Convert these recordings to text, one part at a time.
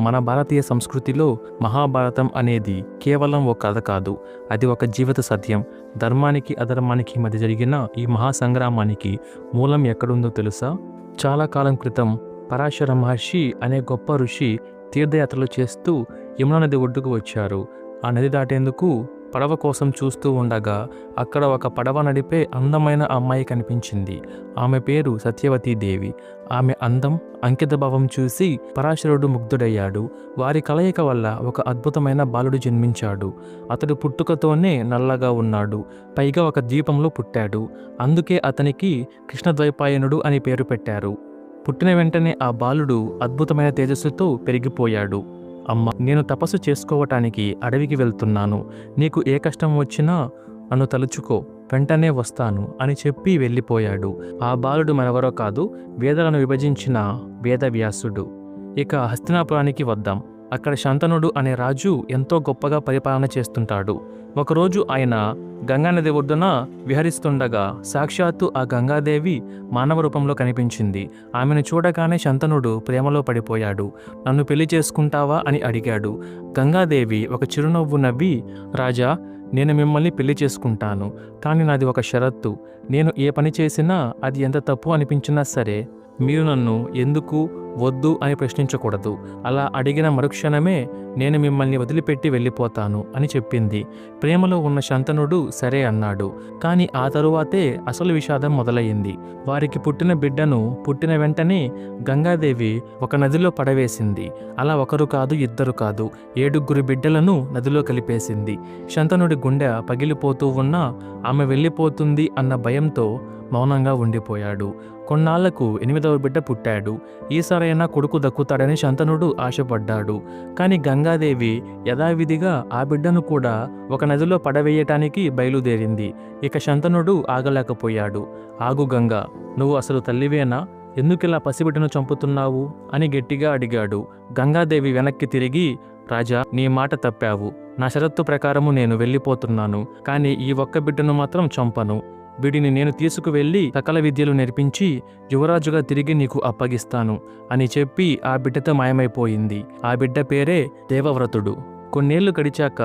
మన భారతీయ సంస్కృతిలో మహాభారతం అనేది కేవలం ఒక కథ కాదు అది ఒక జీవిత సత్యం. ధర్మానికి అధర్మానికి మధ్య జరిగిన ఈ మహాసంగ్రామానికి మూలం ఎక్కడుందో తెలుసా? చాలా కాలం క్రితం పరాశర మహర్షి అనే గొప్ప ఋషి తీర్థయాత్రలు చేస్తూ యమునా నది ఒడ్డుకు వచ్చారు. ఆ నది దాటేందుకు పడవ కోసం చూస్తూ ఉండగా అక్కడ ఒక పడవ నడిపే అందమైన అమ్మాయి కనిపించింది. ఆమె పేరు సత్యవతీ దేవి. ఆమె అందం అంకితభావం చూసి పరాశరుడు ముగ్ధుడయ్యాడు. వారి కలయిక వల్ల ఒక అద్భుతమైన బాలుడు జన్మించాడు. అతడు పుట్టుకతోనే నల్లగా ఉన్నాడు. పైగా ఒక ద్వీపంలో పుట్టాడు. అందుకే అతనికి కృష్ణద్వైపాయనుడు అని పేరు పెట్టారు. పుట్టిన వెంటనే ఆ బాలుడు అద్భుతమైన తేజస్సుతో పెరిగిపోయాడు. అమ్మ నేను తపస్సు చేసుకోవటానికి అడవికి వెళ్తున్నాను. నీకు ఏ కష్టం వచ్చినా నన్ను తలుచుకో వెంటనే వస్తాను అని చెప్పి వెళ్ళిపోయాడు. ఆ బాలుడు మరెవరో కాదు వేదలను విభజించిన వేదవ్యాసుడు. ఇక హస్తినాపురానికి వద్దాం. అక్కడ శంతనుడు అనే రాజు ఎంతో గొప్పగా పరిపాలన చేస్తుంటాడు. ఒకరోజు ఆయన గంగానది ఒడ్డున విహరిస్తుండగా సాక్షాత్తు ఆ గంగాదేవి మానవ రూపంలో కనిపించింది. ఆమెను చూడగానే శంతనుడు ప్రేమలో పడిపోయాడు. నన్ను పెళ్ళి చేసుకుంటావా అని అడిగాడు. గంగాదేవి ఒక చిరునవ్వు నవ్వి రాజా నేను మిమ్మల్ని పెళ్ళి చేసుకుంటాను కానీ నాది ఒక షరత్తు. నేను ఏ పని చేసినా అది ఎంత తప్పు అనిపించినా సరే మీరు నన్ను ఎందుకు వద్దు అని ప్రశ్నించకూడదు. అలా అడిగిన మరుక్షణమే నేను మిమ్మల్ని వదిలిపెట్టి వెళ్ళిపోతాను అని చెప్పింది. ప్రేమలో ఉన్న శంతనుడు సరే అన్నాడు. కానీ ఆ తరువాతే అసలు విషాదం మొదలయ్యింది. వారికి పుట్టిన బిడ్డను పుట్టిన వెంటనే గంగాదేవి ఒక నదిలో పడవేసింది. అలా ఒకరు కాదు ఇద్దరు కాదు ఏడుగురు బిడ్డలను నదిలో కలిపేసింది. శంతనుడి గుండె పగిలిపోతూ ఉన్నా ఆమె వెళ్ళిపోతుంది అన్న భయంతో మౌనంగా ఉండిపోయాడు. కొన్నాళ్ళకు ఎనిమిదవ బిడ్డ పుట్టాడు. ఈసారైనా కొడుకు దక్కుతాడని శంతనుడు ఆశపడ్డాడు. కానీ గంగాదేవి యథావిధిగా ఆ బిడ్డను కూడా ఒక నదిలో పడవేయటానికి బయలుదేరింది. ఇక శంతనుడు ఆగలేకపోయాడు. ఆగు గంగా నువ్వు అసలు తల్లివేనా? ఎందుకిలా పసిబిడ్డను చంపుతున్నావు? అని గట్టిగా అడిగాడు. గంగాదేవి వెనక్కి తిరిగి రాజా నీ మాట తప్పావు. నా షరత్తు ప్రకారము నేను వెళ్ళిపోతున్నాను. కానీ ఈ ఒక్క బిడ్డను మాత్రం చంపను. వీడిని నేను తీసుకువెళ్ళి సకల విద్యలు నేర్పించి యువరాజుగా తిరిగి నీకు అప్పగిస్తాను అని చెప్పి ఆ బిడ్డతో మాయమైపోయింది. ఆ బిడ్డ పేరే దేవవ్రతుడు. కొన్నేళ్ళు గడిచాక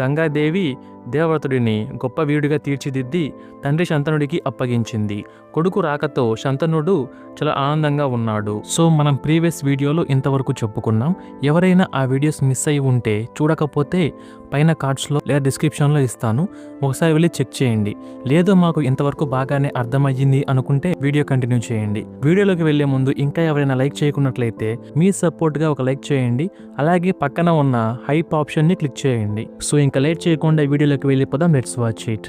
గంగాదేవి దేవవ్రతుడిని గొప్ప వీరుడిగా తీర్చిదిద్ది తండ్రి శంతనుడికి అప్పగించింది. కొడుకు రాకతో శంతనుడు చాలా ఆనందంగా ఉన్నాడు. సో మనం ప్రీవియస్ వీడియోలో ఇంతవరకు చెప్పుకున్నాం. ఎవరైనా ఆ వీడియోస్ మిస్ అయి ఉంటే చూడకపోతే పైన కార్డ్స్లో లేదా డిస్క్రిప్షన్లో ఇస్తాను. ఒకసారి వెళ్ళి చెక్ చేయండి. లేదు మాకు ఇంతవరకు బాగానే అర్థమయ్యింది అనుకుంటే వీడియో కంటిన్యూ చేయండి. వీడియోలోకి వెళ్ళే ముందు ఇంకా ఎవరైనా లైక్ చేయకున్నట్లయితే మీ సపోర్ట్గా ఒక లైక్ చేయండి. అలాగే పక్కన ఉన్న హైప్ ఆప్షన్ని క్లిక్ చేయండి. సో ఇంకా లేట్ చేయకుండా వీడియోలోకి వెళ్ళిపోదాం. లెట్స్ వాచ్ ఇట్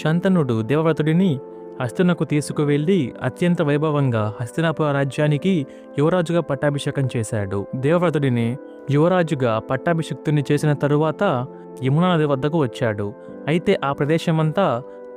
శంతనుడు దేవవ్రతుడిని హస్తినకు తీసుకువెళ్ళి అత్యంత వైభవంగా హస్తినాపుర రాజ్యానికి యువరాజుగా పట్టాభిషేకం చేశాడు. దేవవ్రతుడిని యువరాజుగా పట్టాభిషిక్తుని చేసిన తరువాత యమునా నది వద్దకు వచ్చాడు. అయితే ఆ ప్రదేశమంతా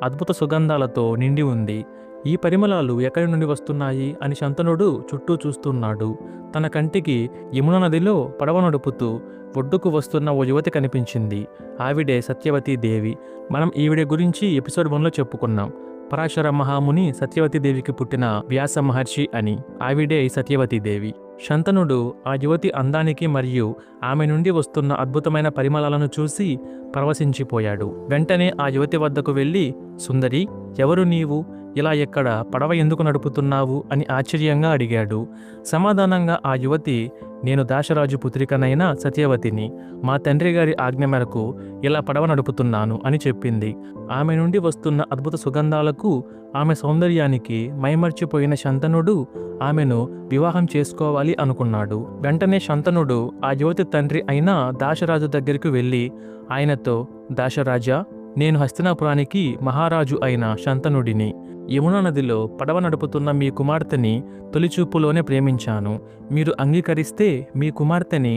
అద్భుత సుగంధాలతో నిండి ఉంది. ఈ పరిమళాలు ఎక్కడి నుండి వస్తున్నాయి? అని శంతనుడు చుట్టూ చూస్తున్నాడు. తన కంటికి యమున నదిలో పడవ నడుపుతూ ఒడ్డుకు వస్తున్న ఓ యువతి కనిపించింది. ఆవిడే సత్యవతీ దేవి. మనం ఈవిడ గురించి ఎపిసోడ్ వన్లో చెప్పుకున్నాం. పరాశర మహాముని సత్యవతీ దేవికి పుట్టిన వ్యాస మహర్షి అని. ఆవిడే సత్యవతి సత్యవతీ దేవి. శంతనుడు ఆ యువతి అందానికి మరియు ఆమె నుండి వస్తున్న అద్భుతమైన పరిమళాలను చూసి పరవశించిపోయాడు. వెంటనే ఆ యువతి వద్దకు వెళ్ళి సుందరి ఎవరు నీవు? ఇలా ఎక్కడ పడవ ఎందుకు నడుపుతున్నావు? అని ఆశ్చర్యంగా అడిగాడు. సమాధానంగా ఆ యువతి నేను దాశరాజు పుత్రికనైన సత్యవతిని. మా తండ్రి గారి ఆజ్ఞ మేరకు ఇలా పడవ నడుపుతున్నాను అని చెప్పింది. ఆమె నుండి వస్తున్న అద్భుత సుగంధాలకు ఆమె సౌందర్యానికి మైమర్చిపోయిన శంతనుడు ఆమెను వివాహం చేసుకోవాలి అనుకున్నాడు. వెంటనే శంతనుడు ఆ యువతి తండ్రి అయిన దాశరాజు దగ్గరికి వెళ్ళి ఆయనతో దాశరాజా నేను హస్తినాపురానికి మహారాజు అయిన శంతనుడిని. యమునా నదిలో పడవ నడుపుతున్న మీ కుమార్తెని తొలిచూపులోనే ప్రేమించాను. మీరు అంగీకరిస్తే మీ కుమార్తెని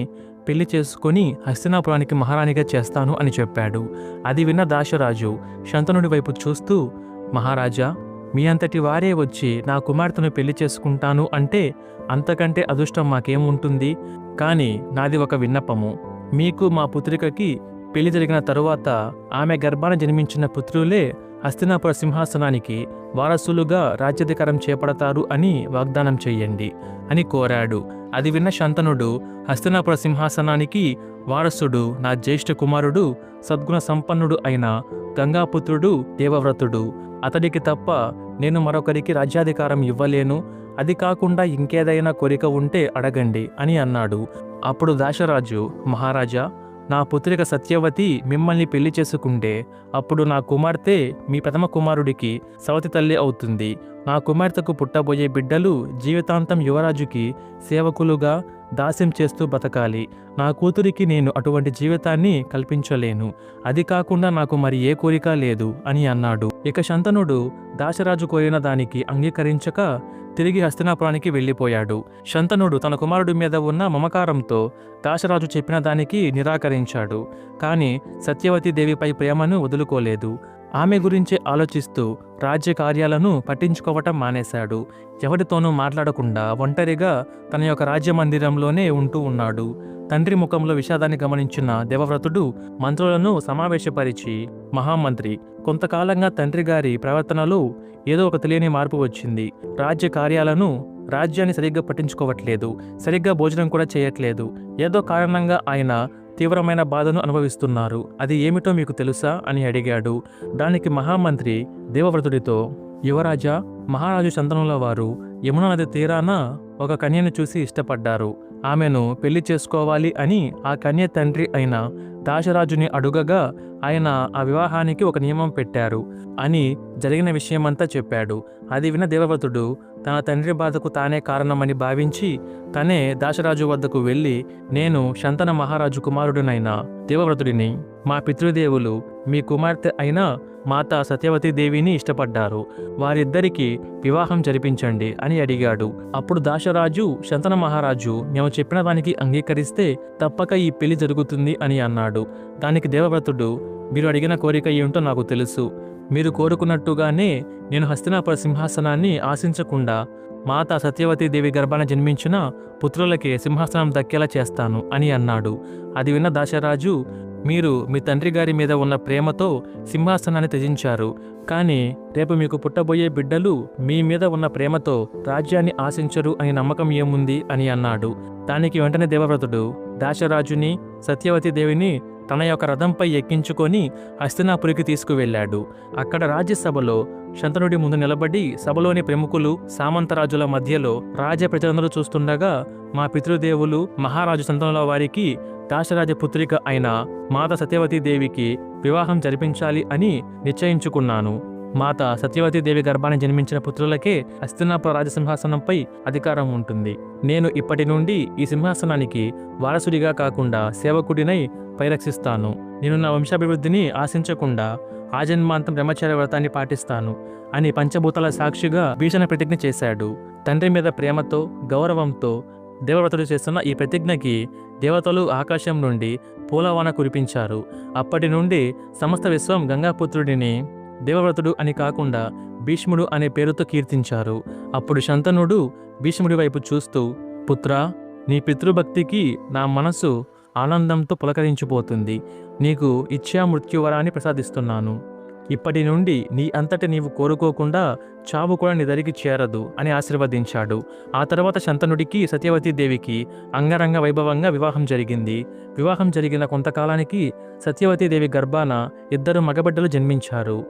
పెళ్ళి చేసుకొని హస్తినాపురానికి మహారాణిగా చేస్తాను అని చెప్పాడు. అది విన్న దాశరాజు శంతనుడి వైపు చూస్తూ మహారాజా మీ అంతటి వారే వచ్చి నా కుమార్తెను పెళ్ళి చేసుకుంటాను అంటే అంతకంటే అదృష్టం మాకేముంటుంది? కానీ నాది ఒక విన్నపము. మీకు మా పుత్రికకి పెళ్ళి జరిగిన తరువాత ఆమె గర్భాన జన్మించిన పుత్రులే హస్తినాపుర సింహాసనానికి వారసులుగా రాజ్యాధికారం చేపడతారు అని వాగ్దానం చేయండి అని కోరాడు. అది విన్న శంతనుడు హస్తినాపుర సింహాసనానికి వారసుడు నా జ్యేష్ఠ కుమారుడు సద్గుణ సంపన్నుడు అయిన గంగాపుత్రుడు దేవవ్రతుడు. అతడికి తప్ప నేను మరొకరికి రాజ్యాధికారం ఇవ్వలేను. అది కాకుండా ఇంకేదైనా కోరిక ఉంటే అడగండి అని అన్నాడు. అప్పుడు దాశరాజు మహారాజా నా పుత్రిక సత్యవతి మిమ్మల్ని పెళ్ళి చేసుకుంటే అప్పుడు నా కుమార్తె మీ ప్రథమ కుమారుడికి సవతి తల్లి అవుతుంది. నా కుమార్తెకు పుట్టబోయే బిడ్డలు జీవితాంతం యువరాజుకి సేవకులుగా దాస్యం చేస్తూ బతకాలి. నా కూతురికి నేను అటువంటి జీవితాన్ని కల్పించలేను. అది కాకుండా నాకు మరి ఏ కోరిక లేదు అని అన్నాడు. ఇక శంతనుడు దాశరాజు కోరిన దానికి అంగీకరించక తిరిగి హస్తినాపురానికి వెళ్ళిపోయాడు. శంతనుడు తన కుమారుడి మీద ఉన్న మమకారంతో దాశరాజు చెప్పిన దానికి నిరాకరించాడు. కానీ సత్యవతి దేవిపై ప్రేమను వదులుకోలేదు. ఆమె గురించి ఆలోచిస్తూ రాజ్య కార్యాలను పట్టించుకోవటం మానేశాడు. ఎవరితోనూ మాట్లాడకుండా ఒంటరిగా తన యొక్క రాజ్య మందిరంలోనే ఉంటూ ఉన్నాడు. తండ్రి ముఖంలో విషాదాన్ని గమనించిన దేవవ్రతుడు మంత్రులను సమావేశపరిచి మహామంత్రి కొంతకాలంగా తండ్రి గారి ప్రవర్తనలో ఏదో ఒక తెలియని మార్పు వచ్చింది. రాజ్య కార్యాలను రాజ్యాన్ని సరిగ్గా పట్టించుకోవట్లేదు. సరిగ్గా భోజనం కూడా చేయట్లేదు. ఏదో కారణంగా ఆయన తీవ్రమైన బాధను అనుభవిస్తున్నారు. అది ఏమిటో మీకు తెలుసా? అని అడిగాడు. దానికి మహామంత్రి దేవవ్రతుడితో యువరాజా మహారాజు చందనుల వారు యమునా నది తీరాన ఒక కన్యను చూసి ఇష్టపడ్డారు. ఆమెను పెళ్ళి చేసుకోవాలి అని ఆ కన్య తండ్రి అయిన దాశరాజుని అడుగగా ఆయన ఆ వివాహానికి ఒక నియమం పెట్టారు అని జరిగిన విషయమంతా చెప్పాడు. అది విన దేవవ్రతుడు తన తండ్రి బాధకు తానే కారణమని భావించి తనే దాశరాజు వద్దకు వెళ్ళి నేను శంతన మహారాజు కుమారుడినైన దేవవ్రతుడిని మా పితృదేవులు మీ కుమార్తె అయిన మాత సత్యవతి దేవిని ఇష్టపడ్డారు. వారిద్దరికీ వివాహం జరిపించండి అని అడిగాడు. అప్పుడు దాశరాజు శంతన మహారాజు మేము చెప్పిన దానికి అంగీకరిస్తే తప్పక ఈ పెళ్ళి జరుగుతుంది అని అన్నాడు. దానికి దేవవ్రతుడు మీరు అడిగిన కోరిక ఏమిటో నాకు తెలుసు. మీరు కోరుకున్నట్టుగానే నేను హస్తినాపుర సింహాసనాన్ని ఆశించకుండా మాత సత్యవతి దేవి గర్భాన జన్మించిన పుత్రులకి సింహాసనం దక్కేలా చేస్తాను అని అన్నాడు. అది విన్న దాశరాజు మీరు మీ తండ్రి గారి మీద ఉన్న ప్రేమతో సింహాసనాన్ని త్యజించారు. కానీ రేపు మీకు పుట్టబోయే బిడ్డలు మీ మీద ఉన్న ప్రేమతో రాజ్యాన్ని ఆశించరు అని నమ్మకం ఏముంది అని అన్నాడు. దానికి వెంటనే దేవవ్రతుడు దాశరాజుని సత్యవతి దేవిని తన యొక్క రథంపై ఎక్కించుకొని హస్తినాపురికి తీసుకువెళ్ళాడు. అక్కడ రాజ్యసభలో శంతనుడి ముందు నిలబడి సభలోని ప్రముఖులు సామంతరాజుల మధ్యలో రాజ ప్రజలందరూ చూస్తుండగా మా పితృదేవులు మహారాజు సంతనుల వారికి దాశరాజ పుత్రిక అయిన మాత సత్యవతి దేవికి వివాహం జరిపించాలి అని నిశ్చయించుకున్నాను. మాత సత్యవతి దేవి గర్భాన్ని జన్మించిన పుత్రులకే హస్తినాపుర రాజసింహాసనంపై అధికారం ఉంటుంది. నేను ఇప్పటి నుండి ఈ సింహాసనానికి వారసుడిగా కాకుండా సేవకుడినై పరిరక్షిస్తాను నేను నా వంశాభివృద్ధిని ఆశించకుండా ఆజన్మాంతం బ్రహ్మచర్య వ్రతాన్ని పాటిస్తాను అని పంచభూతాల సాక్షిగా భీషణ ప్రతిజ్ఞ చేశాడు. తండ్రి మీద ప్రేమతో గౌరవంతో దేవవ్రతుడు చేస్తున్న ఈ ప్రతిజ్ఞకి దేవతలు ఆకాశం నుండి పూలవాన కురిపించారు. అప్పటి నుండి సమస్త విశ్వం గంగాపుత్రుడిని దేవవ్రతుడు అని కాకుండా భీష్ముడు అనే పేరుతో కీర్తించారు. అప్పుడు శంతనుడు భీష్ముడి వైపు చూస్తూ పుత్రా నీ పితృభక్తికి నా మనసు ఆనందంతో పులకరించిపోతుంది. నీకు ఇచ్ఛా మృత్యువరాన్ని ప్రసాదిస్తున్నాను. ఇప్పటి నుండి నీ అంతటి నీవు కోరుకోకుండా చావు కూడా నీ దరికి చేరదు అని ఆశీర్వదించాడు. ఆ తర్వాత శంతనుడికి సత్యవతి దేవికి అంగరంగ వైభవంగా వివాహం జరిగింది. వివాహం జరిగిన కొంతకాలానికి సత్యవతి దేవి గర్భాన ఇద్దరు మగబిడ్డలు జన్మించారు.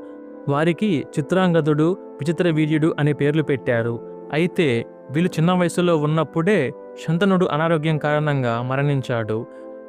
వారికి చిత్రాంగదుడు విచిత్ర వీర్యుడు అనే పేర్లు పెట్టారు. అయితే వీళ్ళు చిన్న వయసులో ఉన్నప్పుడే శంతనుడు అనారోగ్యం కారణంగా మరణించాడు.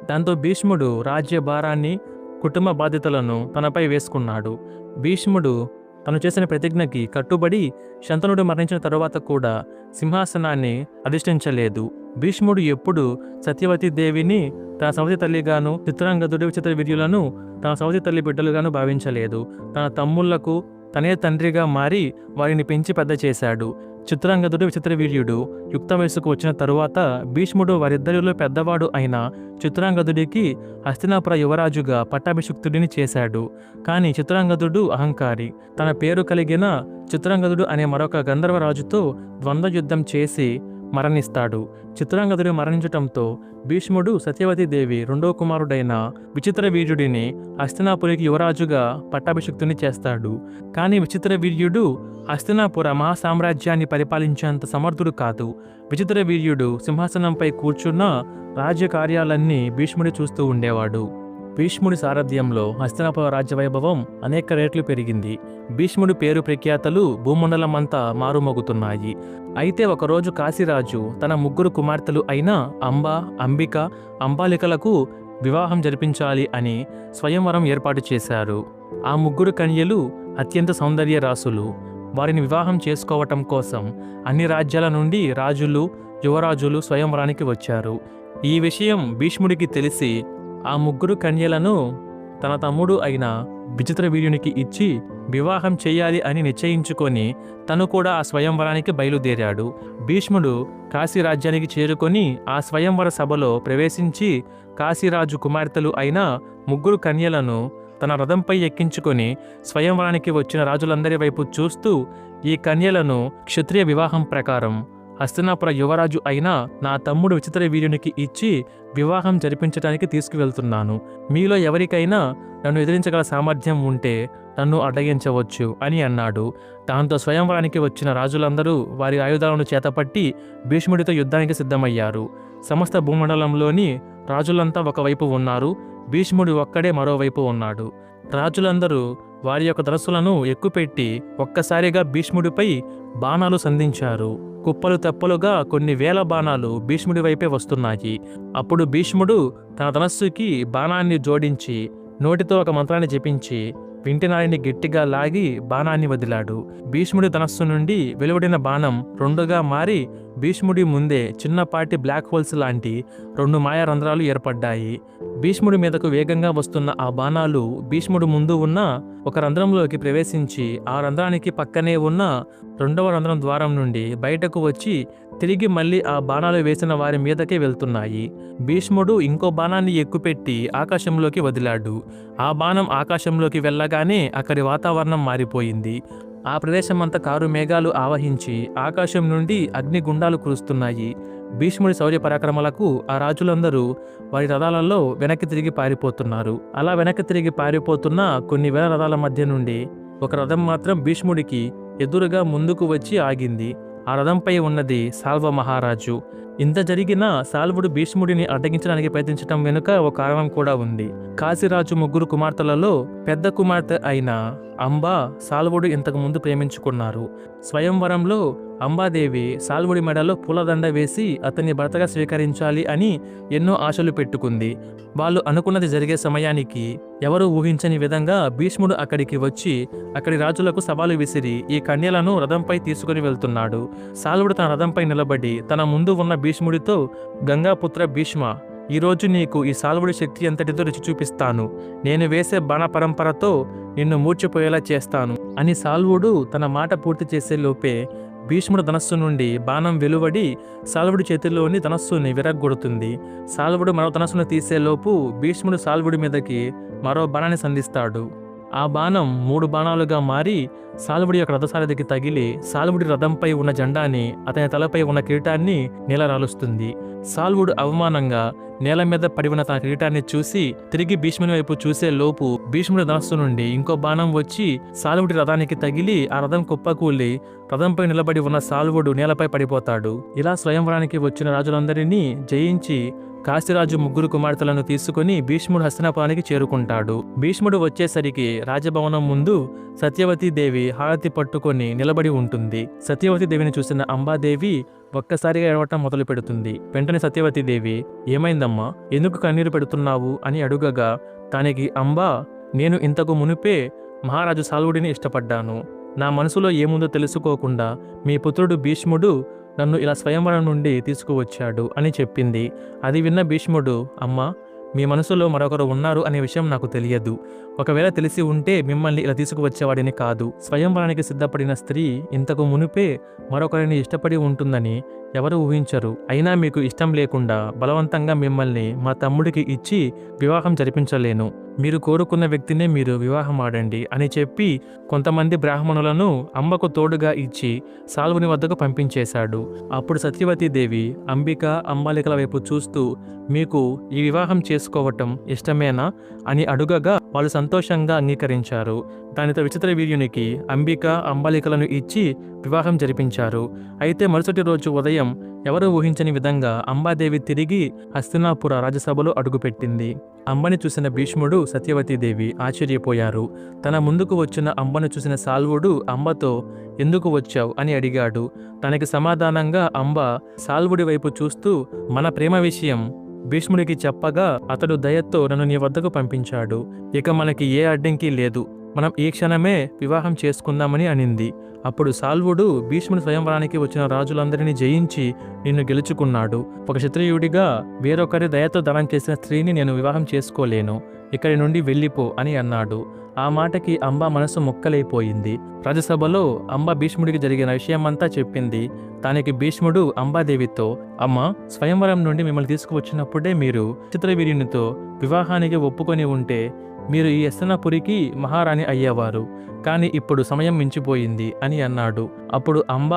దాంతో భీష్ముడు రాజ్య భారాన్ని కుటుంబ బాధ్యతలను తనపై వేసుకున్నాడు. భీష్ముడు తను చేసిన ప్రతిజ్ఞకి కట్టుబడి శంతనుడు మరణించిన తరువాత కూడా సింహాసనాన్ని అధిష్ఠించలేదు. భీష్ముడు ఎప్పుడు సత్యవతి దేవిని తన సవతి తల్లిగాను చిత్రాంగదుడి విచిత్ర విద్యులను తన సవతి తల్లి బిడ్డలుగాను భావించలేదు. తన తమ్ముళ్ళకు తనే తండ్రిగా మారి వారిని పెంచి పెద్ద చేశాడు చిత్రాంగదుడు విచిత్ర వీర్యుడు. యుక్త వయసుకు వచ్చిన తరువాత భీష్ముడు వారిద్దరిలో పెద్దవాడు అయిన చిత్రాంగదుడికి హస్తినాపుర యువరాజుగా పట్టాభిషిక్తుడిని చేశాడు. కానీ చిత్రాంగదుడు అహంకారి. తన పేరు కలిగిన చిత్రాంగదుడు అనే మరొక గంధర్వరాజుతో ద్వంద్వ యుద్ధం చేసి మరణిస్తాడు. చిత్రాంగదుడు మరణించటంతో భీష్ముడు సత్యవతీదేవి రెండో కుమారుడైన విచిత్ర వీర్యుడిని హస్తినాపురికి యువరాజుగా పట్టాభిషిక్తుని చేస్తాడు. కానీ విచిత్ర వీర్యుడు హస్తినాపుర మహాసామ్రాజ్యాన్ని పరిపాలించేంత సమర్థుడు కాదు. విచిత్ర వీర్యుడు సింహాసనంపై కూర్చున్న రాజ్య కార్యాలన్నీ భీష్ముడి చూస్తూ ఉండేవాడు. భీష్ముడి సారథ్యంలో హస్తినాపుర రాజ్య వైభవం అనేక రేట్లు పెరిగింది. భీష్ముడి పేరు ప్రఖ్యాతలు భూమండలమంతా మారుమోగుతున్నాయి. అయితే ఒకరోజు కాశీరాజు తన ముగ్గురు కుమార్తెలు అయిన అంబ అంబిక అంబాలికలకు వివాహం జరిపించాలి అని స్వయంవరం ఏర్పాటు చేశారు. ఆ ముగ్గురు కన్యలు అత్యంత సౌందర్య రాసులు. వారిని వివాహం చేసుకోవటం కోసం అన్ని రాజ్యాల నుండి రాజులు యువరాజులు స్వయంవరానికి వచ్చారు. ఈ విషయం భీష్ముడికి తెలిసి ఆ ముగ్గురు కన్యలను తన తమ్ముడు అయిన విచిత్ర వీర్యునికి ఇచ్చి వివాహం చేయాలి అని నిశ్చయించుకొని తను కూడా ఆ స్వయంవరానికి బయలుదేరాడు. భీష్ముడు కాశీ రాజ్యానికి చేరుకొని ఆ స్వయంవర సభలో ప్రవేశించి కాశీరాజు కుమార్తెలు అయిన ముగ్గురు కన్యలను తన రథంపై ఎక్కించుకొని స్వయంవరానికి వచ్చిన రాజులందరి వైపు చూస్తూ ఈ కన్యలను క్షత్రియ వివాహం ప్రకారం హస్తినాపుర యువరాజు అయిన నా తమ్ముడు విచిత్ర వీర్యునికి ఇచ్చి వివాహం జరిపించడానికి తీసుకువెళ్తున్నాను. మీలో ఎవరికైనా నన్ను ఎదిరించగల సామర్థ్యం ఉంటే నన్ను అడ్డగించవచ్చు అని అన్నాడు. దాంతో స్వయంవరానికి వచ్చిన రాజులందరూ వారి ఆయుధాలను చేతపట్టి భీష్ముడితో యుద్ధానికి సిద్ధమయ్యారు. సమస్త భూమండలంలోని రాజులంతా ఒకవైపు ఉన్నారు. భీష్ముడు ఒక్కడే మరోవైపు ఉన్నాడు. రాజులందరూ వారి యొక్క ధనస్సులను ఎక్కుపెట్టి ఒక్కసారిగా భీష్ముడిపై బాణాలు సంధించారు. కుప్పలు తెప్పలుగా కొన్ని వేల బాణాలు భీష్ముడి వైపే వస్తున్నాయి. అప్పుడు భీష్ముడు తన ధనస్సుకి బాణాన్ని జోడించి నోటితో ఒక మంత్రాన్ని జపించి వింటినారిని గట్టిగా లాగి బాణాన్ని వదిలాడు. భీష్ముడి ధనస్సు నుండి వెలువడిన బాణం రెండుగా మారి భీష్ముడి ముందే చిన్నపాటి బ్లాక్ హోల్స్ లాంటి రెండు మాయా రంధ్రాలు ఏర్పడ్డాయి. భీష్ముడి మీదకు వేగంగా వస్తున్న ఆ బాణాలు భీష్ముడు ముందు ఉన్న ఒక రంధ్రంలోకి ప్రవేశించి ఆ రంధ్రానికి పక్కనే ఉన్న రెండవ రంధ్రం ద్వారం నుండి బయటకు వచ్చి తిరిగి మళ్ళీ ఆ బాణాలు వేసిన వారి మీదకే వెళ్తున్నాయి. భీష్ముడు ఇంకో బాణాన్ని ఎక్కుపెట్టి ఆకాశంలోకి వదిలాడు. ఆ బాణం ఆకాశంలోకి వెళ్ళగానే అక్కడి వాతావరణం మారిపోయింది. ఆ ప్రదేశమంతా కారు మేఘాలు ఆవహించి ఆకాశం నుండి అగ్నిగుండాలు కురుస్తున్నాయి. భీష్ముడి శౌర్య పరాక్రమాలకు ఆ రాజులందరూ వారి రథాలలో వెనక్కి తిరిగి పారిపోతున్నారు. అలా వెనక్కి తిరిగి పారిపోతున్న కొన్ని వేల రథాల మధ్య నుండి ఒక రథం మాత్రం భీష్ముడికి ఎదురుగా ముందుకు వచ్చి ఆగింది. ఆ రథంపై ఉన్నది సాల్వ మహారాజు. ఇంత జరిగినా సాల్వుడు భీష్ముడిని అడ్డగించడానికి ప్రయత్నించడం వెనుక ఒక కారణం కూడా ఉంది. కాశీరాజు ముగ్గురు కుమార్తెలలో పెద్ద కుమార్తె అయిన అంబా సాల్వుడు ఇంతకు ముందు ప్రేమించుకున్నారు. స్వయంవరంలో అంబాదేవి సాల్వుడి మెడలో పూలదండ వేసి అతన్ని భర్తగా స్వీకరించాలి అని ఎన్నో ఆశలు పెట్టుకుంది. వాళ్ళు అనుకున్నది జరిగే సమయానికి ఎవరు ఊహించని విధంగా భీష్ముడు అక్కడికి వచ్చి అక్కడి రాజులకు సవాలు విసిరి ఈ కన్యలను రథంపై తీసుకుని వెళ్తున్నాడు. సాల్వుడు తన రథంపై నిలబడి తన ముందు ఉన్న భీష్ముడితో గంగాపుత్ర భీష్మ ఈరోజు నీకు ఈ సాల్వుడి శక్తి ఎంతటితో రుచి చూపిస్తాను. నేను వేసే బాణ పరంపరతో నిన్ను మూర్చిపోయేలా చేస్తాను. అని సాల్వుడు తన మాట పూర్తి చేసే లోపే భీష్ముడు ధనస్సు నుండి బాణం వెలువడి సాల్వుడి చేతిలోని ధనస్సుని విరగ్గొడుతుంది. సాల్వుడు మరో ధనస్సును తీసేలోపు భీష్ముడు సాల్వుడి మీదకి మరో బాణాన్ని సంధిస్తాడు. ఆ బాణం మూడు బాణాలుగా మారి సాలువుడి యొక్క రథసారథికి తగిలి సాలువుడి రథంపై ఉన్న జెండాని అతని తలపై ఉన్న కిరీటాన్ని నేలరాలుస్తుంది. సాల్వుడు అవమానంగా నేల మీద పడి ఉన్న తన కిరీటాన్ని చూసి తిరిగి భీష్ముని వైపు చూసే లోపు భీష్ముడి ధనస్సు నుండి ఇంకో బాణం వచ్చి సాలువుడి రథానికి తగిలి ఆ రథం కుప్పకూలి రథంపై నిలబడి ఉన్న సాల్వుడు నేలపై పడిపోతాడు. ఇలా స్వయంవరానికి వచ్చిన రాజులందరినీ జయించి కాశీరాజు ముగ్గురు కుమార్తెలను తీసుకుని భీష్ముడు హస్తినాపురానికి చేరుకుంటాడు. భీష్ముడు వచ్చేసరికి రాజభవనం ముందు సత్యవతి దేవి హారతి పట్టుకొని నిలబడి ఉంటుంది. సత్యవతి దేవిని చూసిన అంబాదేవి ఒక్కసారిగా ఏడవటం మొదలు పెడుతుంది వెంటనే సత్యవతి దేవి ఏమైందమ్మా? ఎందుకు కన్నీరు పెడుతున్నావు? అని అడుగగా దానికి అంబా నేను ఇంతకు మునిపే మహారాజు సాల్వుడిని ఇష్టపడ్డాను. నా మనసులో ఏముందో తెలుసుకోకుండా మీ పుత్రుడు భీష్ముడు నన్ను ఇలా స్వయంవరం నుండి తీసుకువచ్చాడు అని చెప్పింది. అది విన్న భీష్ముడు అమ్మా మీ మనసులో మరొకరు ఉన్నారు అనే విషయం నాకు తెలియదు. ఒకవేళ తెలిసి ఉంటే మిమ్మల్ని ఇలా తీసుకువచ్చేవాడిని కాదు. స్వయంవరానికి సిద్ధపడిన స్త్రీ ఇంతకు మునిపే మరొకరిని ఇష్టపడి ఉంటుందని ఎవరు ఊహించరు. అయినా మీకు ఇష్టం లేకుండా బలవంతంగా మిమ్మల్ని మా తమ్ముడికి ఇచ్చి వివాహం జరిపించలేను. మీరు కోరుకున్న వ్యక్తినే మీరు వివాహం ఆడండి అని చెప్పి కొంతమంది బ్రాహ్మణులను అంబకు తోడుగా ఇచ్చి సాల్వుని వద్దకు పంపించేశాడు. అప్పుడు సత్యవతీదేవి అంబిక అంబాలికల వైపు చూస్తూ మీకు ఈ వివాహం చేసుకోవటం ఇష్టమేనా? అని అడుగగా వాళ్ళు సంతోషంగా అంగీకరించారు. దానితో విచిత్ర వీర్యునికి అంబిక అంబాలికలను ఇచ్చి వివాహం జరిపించారు. అయితే మరుసటి రోజు ఉదయం ఎవరు ఊహించని విధంగా అంబాదేవి తిరిగి హస్తినాపుర రాజసభలో అడుగుపెట్టింది. అంబని చూసిన భీష్ముడు సత్యవతీదేవి ఆశ్చర్యపోయారు. తన ముందుకు వచ్చిన అంబను చూసిన సాల్వుడు అంబతో ఎందుకు వచ్చావు? అని అడిగాడు. తనకి సమాధానంగా అంబ సాల్వుడి వైపు చూస్తూ మన ప్రేమ విషయం భీష్ముడికి చెప్పగా అతడు దయతో నన్ను నీ వద్దకు పంపించాడు. ఇక మనకి ఏ అడ్డంకి లేదు. మనం ఈ క్షణమే వివాహం చేసుకుందామని అనింది. అప్పుడు సాల్వుడు భీష్ముడి స్వయంవరానికి వచ్చిన రాజులందరినీ జయించి నిన్ను గెలుచుకున్నాడు. ఒక క్షత్రియుడిగా వేరొకరి దయతో దానం చేసిన స్త్రీని నేను వివాహం చేసుకోలేను. ఇక్కడి నుండి వెళ్ళిపో అని అన్నాడు. ఆ మాటకి అంబ మనసు మొక్కలైపోయింది. రాజసభలో అంబ భీష్ముడికి జరిగిన విషయమంతా చెప్పింది. దానికి భీష్ముడు అంబాదేవితో అమ్మ స్వయంవరం నుండి మిమ్మల్ని తీసుకువచ్చినప్పుడే మీరు చిత్రవీర్యునితో వివాహానికి ఒప్పుకొని ఉంటే మీరు ఈ యస్తనపురికి మహారాణి అయ్యేవారు. కానీ ఇప్పుడు సమయం మించిపోయింది అని అన్నాడు. అప్పుడు అంబ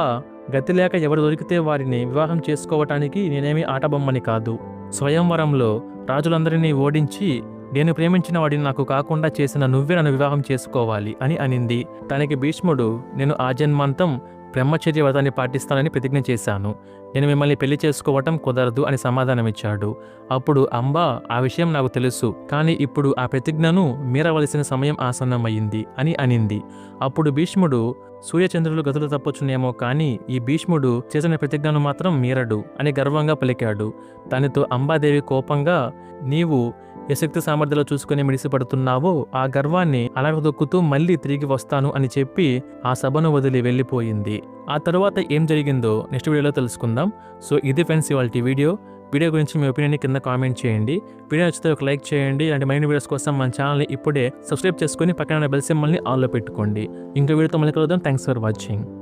గతిలేక ఎవరు దొరికితే వారిని వివాహం చేసుకోవటానికి నేనేమి ఆటబొమ్మని కాదు. స్వయంవరంలో రాజులందరినీ ఓడించి నేను ప్రేమించిన వాడిని నాకు కాకుండా చేసిన నువ్వే నన్ను వివాహం చేసుకోవాలి అని అనింది. తనకి భీష్ముడు నేను ఆ జన్మంతం బ్రహ్మచర్య వ్రతాన్ని పాటిస్తానని ప్రతిజ్ఞ చేశాను. నేను మిమ్మల్ని పెళ్ళి చేసుకోవటం కుదరదు అని సమాధానమిచ్చాడు. అప్పుడు అంబా ఆ విషయం నాకు తెలుసు కానీ ఇప్పుడు ఆ ప్రతిజ్ఞను మీరవలసిన సమయం ఆసన్నమయ్యింది అని అనింది. అప్పుడు భీష్ముడు సూర్యచంద్రులు గతులు తప్పొచ్చునేమో కానీ ఈ భీష్ముడు చేసిన ప్రతిజ్ఞను మాత్రం మీరడు అని గర్వంగా పలికాడు. దానితో అంబాదేవి కోపంగా నీవు యశక్తి శక్తి సామర్థ్యాలు చూసుకుని మిడిసిపడుతున్నావో ఆ గర్వాన్ని అలగదొక్కుతూ మళ్ళీ తిరిగి వస్తాను అని చెప్పి ఆ సభను వదిలి వెళ్ళిపోయింది. ఆ తర్వాత ఏం జరిగిందో నెక్స్ట్ వీడియోలో తెలుసుకుందాం. సో ఇది ఫ్రెండ్స్ ఇవాళ వీడియో. వీడియో గురించి మీ ఒపీనియన్ కింద కామెంట్ చేయండి. వీడియో నచ్చితే ఒక లైక్ చేయండి. ఇలాంటి మైండ్ వీడియోస్ కోసం మన ఛానల్ని ఇప్పుడే సబ్స్క్రైబ్ చేసుకొని పక్కన బెల్ సింబల్ని ఆన్లో పెట్టుకోండి. ఇంకో వీడియోతో మళ్ళీ కలుద్దాం. Thanks for watching.